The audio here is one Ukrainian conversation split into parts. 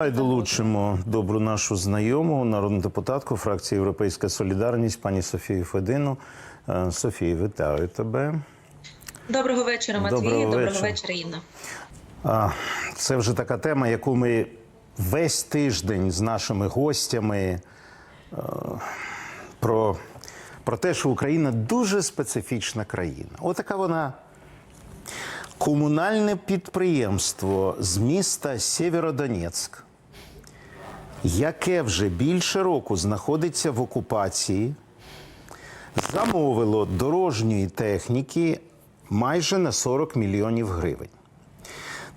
Давай долучимо добру нашу знайому, народну депутатку фракції Європейська Солідарність, пані Софію Федину. Е, Софія, вітаю тебе. Доброго вечора, Матвій. Доброго Доброго, вечора. вечора, Інна. Це вже така тема, яку ми весь тиждень з нашими гостями е, про, про те, що Україна дуже специфічна країна. Отака вона. Комунальне підприємство з міста Сєвєродонецьк, яке вже більше року знаходиться в окупації, замовило дорожньої техніки майже на 40 мільйонів гривень.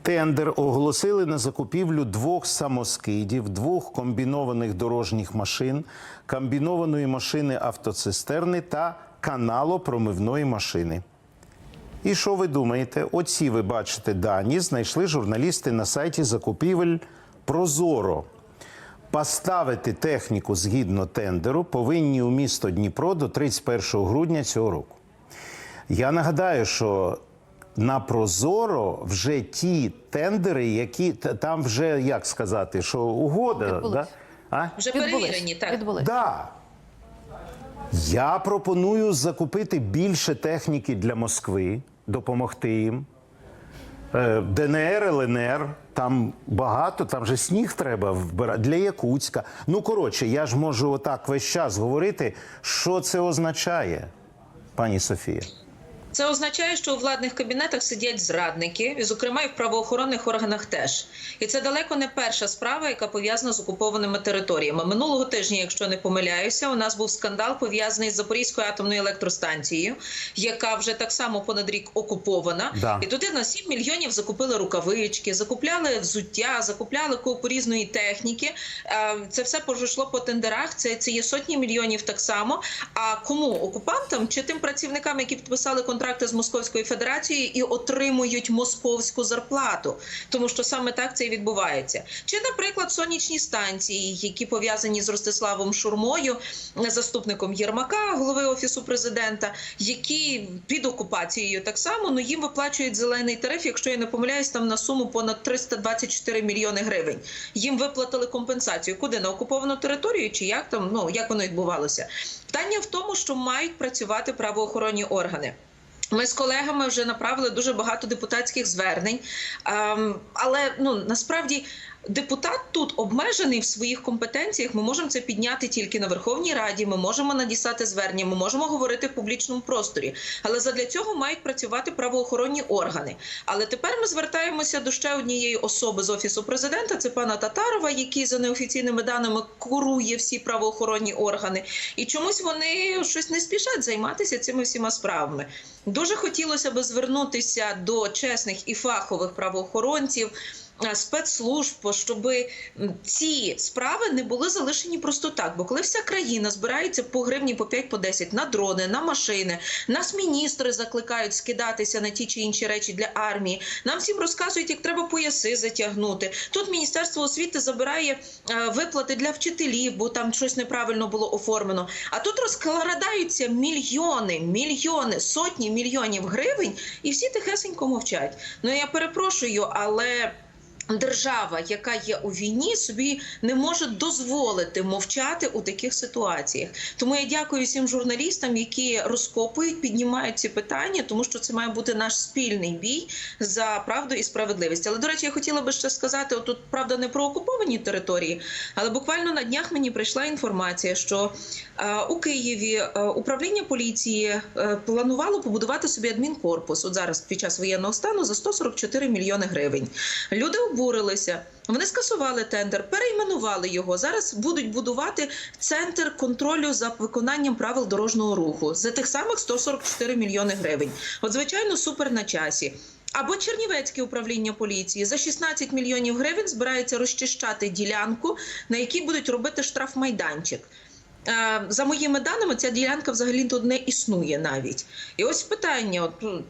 Тендер оголосили на закупівлю двох самоскидів, двох комбінованих дорожніх машин, комбінованої машини автоцистерни та каналопромивної машини. І що ви думаєте? Оці ви бачите дані, знайшли журналісти на сайті закупівель Прозоро. Поставити техніку згідно тендеру повинні у місто Дніпро до 31 грудня цього року. Я нагадаю, що на Прозоро вже ті тендери, які там вже як сказати, що угода. Відбулись. Да? А? Вже перевірені, так. Відбулись. Да. Я пропоную закупити більше техніки для Москви, допомогти їм. Е, ДНР, ЛНР, там багато, там же сніг треба вбирати для Якутська. Ну, коротше, я ж можу отак весь час говорити, що це означає, пані Софія. Це означає, що у владних кабінетах сидять зрадники, і, зокрема, і в правоохоронних органах теж. І це далеко не перша справа, яка пов'язана з окупованими територіями. Минулого тижня, якщо не помиляюся, у нас був скандал пов'язаний з Запорізькою атомною електростанцією, яка вже так само понад рік окупована. Да. І туди на 7 мільйонів закупили рукавички, закупляли взуття, закупляли купу різної техніки. Е, Це все пішло по тендерах. Це, це є сотні мільйонів так само. А кому окупантам чи тим працівникам, які підписали контракти з Московською Федерацією і отримують московську зарплату, тому що саме так це і відбувається. Чи, наприклад, сонячні станції, які пов'язані з Ростиславом Шурмою, заступником Єрмака, голови офісу президента, які під окупацією так само ну їм виплачують зелений тариф, якщо я не помиляюсь, там на суму понад 324 мільйони гривень. Їм виплатили компенсацію. Куди на окуповану територію, чи як там ну як воно відбувалося? Питання в тому, що мають працювати правоохоронні органи. Ми з колегами вже направили дуже багато депутатських звернень, ем, але ну насправді. Депутат тут обмежений в своїх компетенціях. Ми можемо це підняти тільки на Верховній Раді. Ми можемо надіслати звернення, ми можемо говорити в публічному просторі. Але задля цього мають працювати правоохоронні органи. Але тепер ми звертаємося до ще однієї особи з офісу президента. Це пана Татарова, який за неофіційними даними курує всі правоохоронні органи. І чомусь вони щось не спішать займатися цими всіма справами. Дуже хотілося б звернутися до чесних і фахових правоохоронців. Е, Спецслужб, щоб ці справи не були залишені просто так. Бо коли вся країна збирається по гривні по 5 по 10 на дрони, на машини, нас міністри закликають скидатися на ті чи інші речі для армії. Нам всім розказують, як треба пояси затягнути. Тут міністерство освіти забирає е, виплати для вчителів, бо там щось неправильно було оформлено. А тут розкладаються мільйони, мільйони, сотні мільйонів гривень, і всі тихесенько мовчать. Ну я перепрошую, але. Держава, яка є у війні, собі не може дозволити мовчати у таких ситуаціях. Тому я дякую всім журналістам, які розкопують, піднімають ці питання, тому що це має бути наш спільний бій за правду і справедливість. Але до речі, я хотіла би ще сказати: отут правда не про окуповані території, але буквально на днях мені прийшла інформація, що е, у Києві е, управління поліції е, планувало побудувати собі адмінкорпус. От зараз під час воєнного стану за 144 мільйони гривень. Люди обурилися. Вони скасували тендер, перейменували його. Зараз будуть будувати центр контролю за виконанням правил дорожнього руху за тих самих 144 мільйони гривень. От, звичайно, супер на часі. Або Чернівецьке управління поліції за 16 мільйонів гривень збирається розчищати ділянку, на якій будуть робити штрафмайданчик. Е, За моїми даними, ця ділянка взагалі тут не існує навіть. І ось питання: от,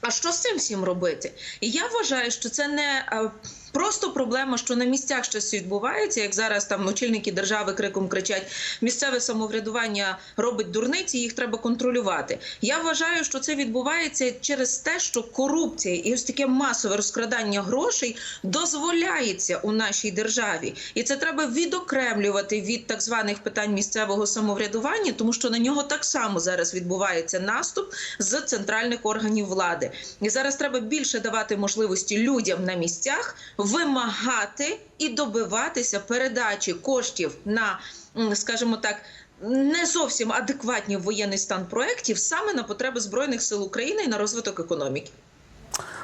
а що з цим всім робити? І я вважаю, що це не е, Просто проблема, що на місцях щось відбувається, як зараз там очільники держави криком кричать: місцеве самоврядування робить дурниці, їх треба контролювати. Я вважаю, що це відбувається через те, що корупція і ось таке масове розкрадання грошей дозволяється у нашій державі, і це треба відокремлювати від так званих питань місцевого самоврядування, тому що на нього так само зараз відбувається наступ з центральних органів влади. І зараз треба більше давати можливості людям на місцях вимагати і добиватися передачі коштів на, скажімо так. Не зовсім адекватні в воєнний стан проєктів саме на потреби збройних сил України і на розвиток економіки.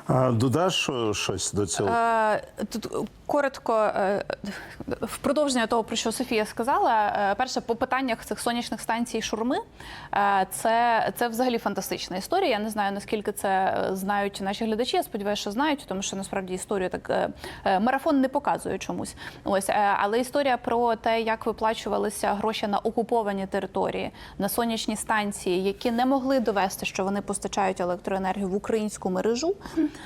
А додаш щось до цього? Е, Тут коротко е, в продовження того, про що Софія сказала. е, Перше, по питаннях цих сонячних станцій шурми, е, це, це взагалі фантастична історія. Я не знаю наскільки це знають наші глядачі. Я сподіваюся, що знають, тому що насправді історію так марафон не показує чомусь. Ось, але історія про те, як виплачувалися гроші на окуповані території, на сонячні станції, які не могли довести, що вони постачають електроенергію в українську мережу.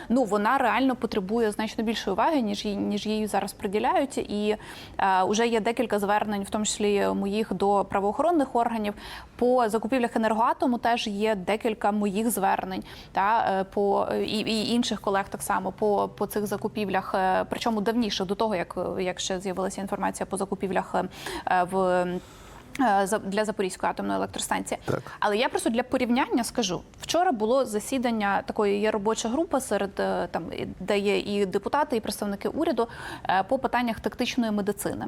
Ну вона реально потребує значно більшої уваги, ніж ніж її зараз приділяють. І е, вже є декілька звернень, в тому числі моїх до правоохоронних органів. По закупівлях енергоатому теж є декілька моїх звернень. Та е, по і, і інших колег так само по, по цих закупівлях, е, причому давніше до того, як, як ще з'явилася інформація по закупівлях е, в. е, Для Запорізької атомної електростанції, Так. але я просто для порівняння скажу: вчора було засідання такої є робоча група серед е, там, де є і депутати, і представники уряду е, по питаннях тактичної медицини.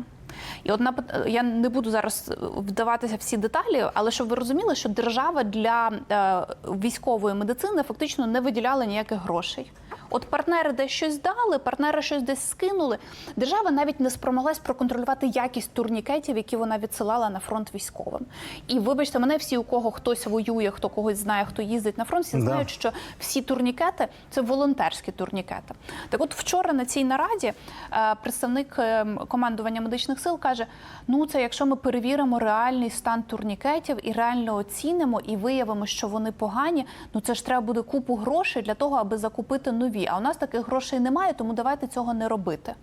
І от на я не буду зараз вдаватися всі деталі, але щоб ви розуміли, що держава для е, військової медицини фактично не виділяла ніяких грошей. От партнери десь щось дали, партнери щось десь скинули. Держава навіть не спромоглась проконтролювати якість турнікетів, які вона відсилала на фронт військовим. І вибачте, мене всі, у кого хтось воює, хто когось знає, хто їздить на фронт, всі Да. знають, що всі турнікети це волонтерські турнікети. Так, от вчора на цій нараді е, представник е, командування медичних сил каже: ну це якщо ми перевіримо реальний стан турнікетів і реально оцінимо і виявимо, що вони погані, ну це ж треба буде купу грошей для того, аби закупити нові. А у нас таких грошей немає, тому давайте цього не робити.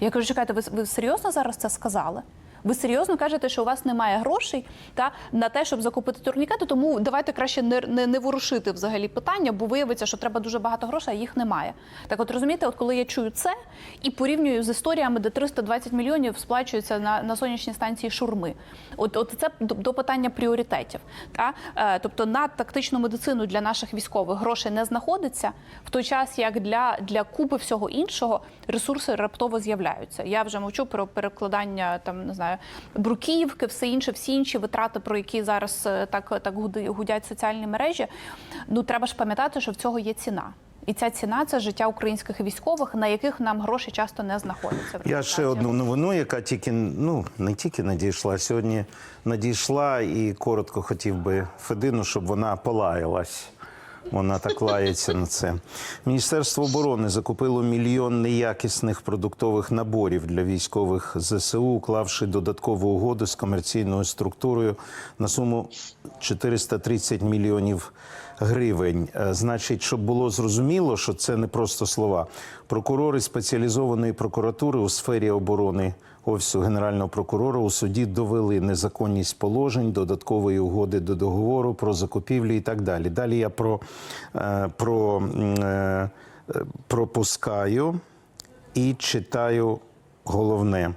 Я кажу, чекайте, ви, ви серйозно зараз це сказали? Ви серйозно кажете, що у вас немає грошей та на те, щоб закупити турнікети, тому давайте краще не, не, не ворушити взагалі питання, бо виявиться, що треба дуже багато грошей, а їх немає. Так, от розумієте, от коли я чую це і порівнюю з історіями, де 320 мільйонів сплачується на, на сонячній станції шурми. От, от це до, до питання пріоритетів. Та? Е, тобто на тактичну медицину для наших військових грошей не знаходиться, в той час як для, для купи всього іншого ресурси раптово з'являються. Я вже мовчу про перекладання там не знаю бруківки, все інше, всі інші витрати, про які зараз е, так, так гудять соціальні мережі. Ну треба ж пам'ятати, що в цього є ціна. І ця ціна це життя українських військових, на яких нам гроші часто не знаходяться. Я ще одну новину, яка тільки ну не тільки надійшла сьогодні. Надійшла і коротко хотів би Федину, щоб вона полаялась. Вона так лається на це. Міністерство оборони закупило мільйон неякісних продуктових наборів для військових ЗСУ, уклавши додаткову угоду з комерційною структурою на суму 430 мільйонів гривень. Е, Значить, щоб було зрозуміло, що це не просто слова. Прокурори спеціалізованої прокуратури у сфері оборони офісу генерального прокурора у суді довели незаконність положень, додаткової угоди до договору про закупівлі і так далі. Далі я про, е, про е, пропускаю і читаю головне.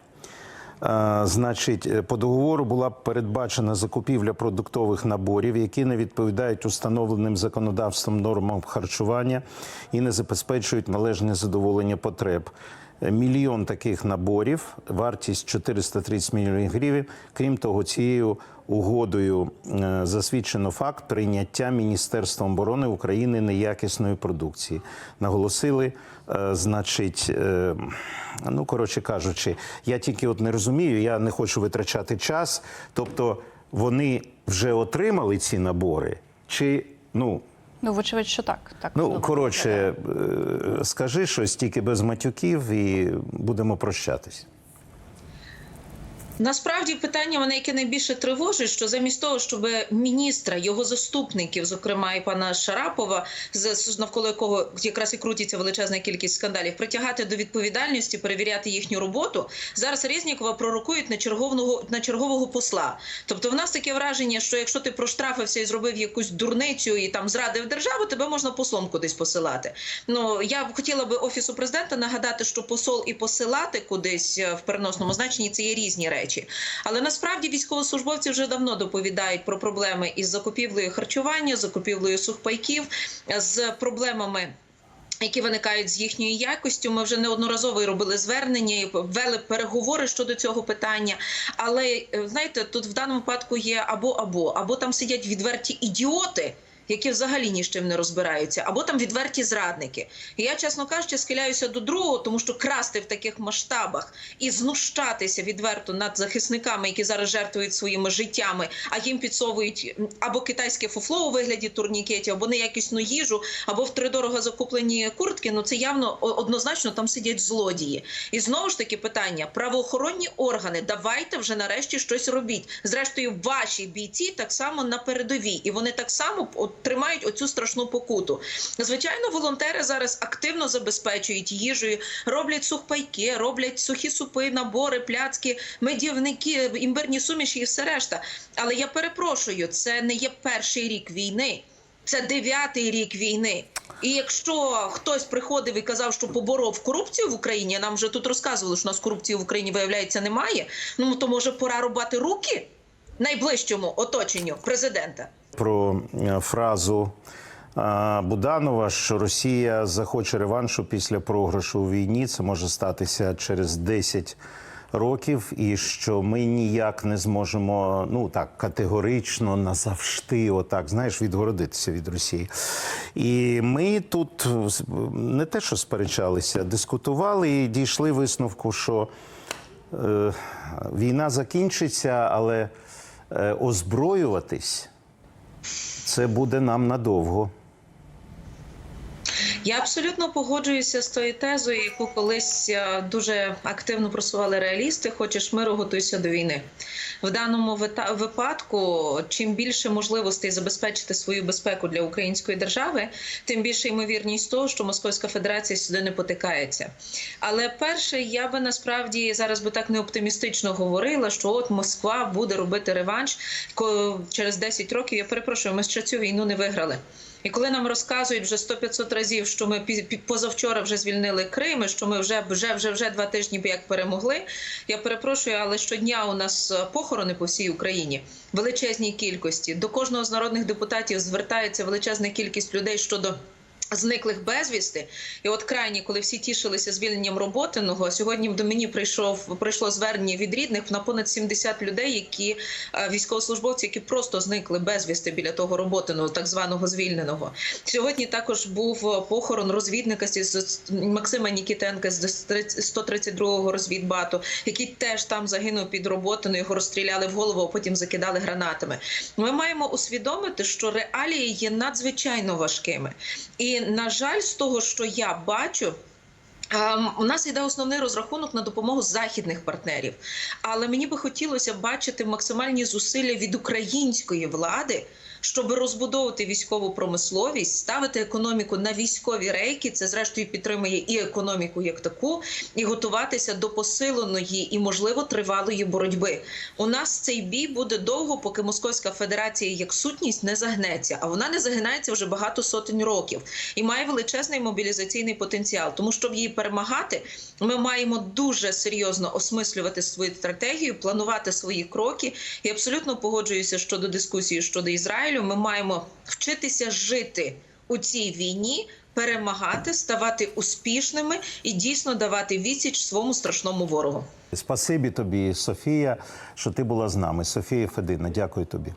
Е, Значить, по договору була передбачена закупівля продуктових наборів, які не відповідають установленим законодавством нормам харчування і не забезпечують належне задоволення потреб. Мільйон таких наборів, вартість 430 мільйонів гривень. Крім того, цією угодою е, засвідчено факт прийняття Міністерством оборони України неякісної продукції. Наголосили, е, значить, е, ну коротше кажучи, я тільки от не розумію, я не хочу витрачати час. Тобто вони вже отримали ці набори, чи ну. Ну, вочевидь, що так. так Ну, коротше, е, скажи щось тільки без матюків і будемо прощатись. Насправді питання мене, яке найбільше тривожить, що замість того, щоб міністра, його заступників, зокрема і пана Шарапова, навколо якого якраз і крутиться величезна кількість скандалів, притягати до відповідальності, перевіряти їхню роботу, зараз Резнікова пророкують на чергового на чергового посла. Тобто, в нас таке враження, що якщо ти проштрафився і зробив якусь дурницю і там зрадив державу, тебе можна послом кудись посилати. Ну я б хотіла би офісу президента нагадати, що посол і посилати кудись е, в переносному значенні це є різні речі. Але насправді військовослужбовці вже давно доповідають про проблеми із закупівлею харчування, закупівлею сухпайків, е, з проблемами. Які виникають з їхньою якістю, ми вже неодноразово робили звернення і вели переговори щодо цього питання. Але е, знаєте, тут в даному випадку є або або або там сидять відверті ідіоти, які взагалі ні з чим не розбираються, або там відверті зрадники. Я, чесно кажучи, схиляюся до другого, тому що красти в таких масштабах і знущатися відверто над захисниками, які зараз жертвують своїми життями, а їм підсовують або китайське фуфло у вигляді турнікетів, або неякісну їжу, або втридорого закуплені куртки. Ну це явно однозначно там сидять злодії. І знову ж таки питання: правоохоронні органи, давайте вже нарешті щось робіть. Зрештою, ваші бійці так само на передовій, і вони так само от, тримають оцю страшну покуту. Звичайно, волонтери зараз активно забезпечують їжею, роблять сухпайки, роблять сухі супи, набори, пляцки, медівники, імбирні суміші і все решта. Але я перепрошую, це не є перший рік війни. Це дев'ятий рік війни. І якщо хтось приходив і казав, що поборов корупцію в Україні, нам вже тут розказували, що у нас корупції в Україні виявляється немає. Ну то може пора рубати руки найближчому оточенню президента. Про е, фразу е, Буданова, що Росія захоче реваншу після програшу у війні. Це може статися через 10 років, і що ми ніяк не зможемо ну так категорично назавжди, отак знаєш, відгородитися від Росії. І ми тут не те, що сперечалися, дискутували і дійшли висновку, що е, війна закінчиться, але е, озброюватись це буде нам надовго. Я абсолютно погоджуюся з тою тезою, яку колись е, дуже активно просували реалісти. Хочеш миру, готуйся до війни. В даному випадку, чим більше можливостей забезпечити свою безпеку для української держави, тим більше ймовірність того, що Московська Федерація сюди не потикається. Але перше, я би насправді зараз би так не оптимістично говорила, що от Москва буде робити реванш через 10 років. Я перепрошую, ми ще цю війну не виграли. І коли нам розказують вже 100-500 разів, що ми позавчора вже звільнили Крим, і що ми вже вже вже вже два тижні як перемогли. Я перепрошую, але щодня у нас е, похорони по всій Україні величезній кількості. До кожного з народних депутатів звертається величезна кількість людей щодо. Зниклих безвісти, і от крайні, коли всі тішилися звільненням роботиного, сьогодні до мені прийшов прийшло звернення від рідних на понад 70 людей, які е, військовослужбовці, які просто зникли безвісти біля того роботиного, так званого звільненого. Сьогодні також був е, похорон розвідника з з Максима Нікітенка з 132-го розвідбату, який теж там загинув під роботиною, його розстріляли в голову, а потім закидали гранатами. Ми маємо усвідомити, що реалії є надзвичайно важкими. І на жаль, з того, що я бачу. Ем, У нас йде основний розрахунок на допомогу західних партнерів, але мені би хотілося бачити максимальні зусилля від української влади, щоб розбудовувати військову промисловість, ставити економіку на військові рейки. Це зрештою підтримує і економіку як таку, і готуватися до посиленої і, можливо, тривалої боротьби. У нас цей бій буде довго, поки Московська Федерація як сутність не загнеться, а вона не загинається вже багато сотень років і має величезний мобілізаційний потенціал. Тому щоб її перемагати, ми маємо дуже серйозно осмислювати свою стратегію, планувати свої кроки. І абсолютно погоджуюся щодо дискусії щодо Ізраїлю. Ми маємо вчитися жити у цій війні. Перемагати, ставати успішними і дійсно давати відсіч своєму страшному ворогу. Спасибі тобі, Софія, що ти була з нами. Софія Федина, дякую тобі.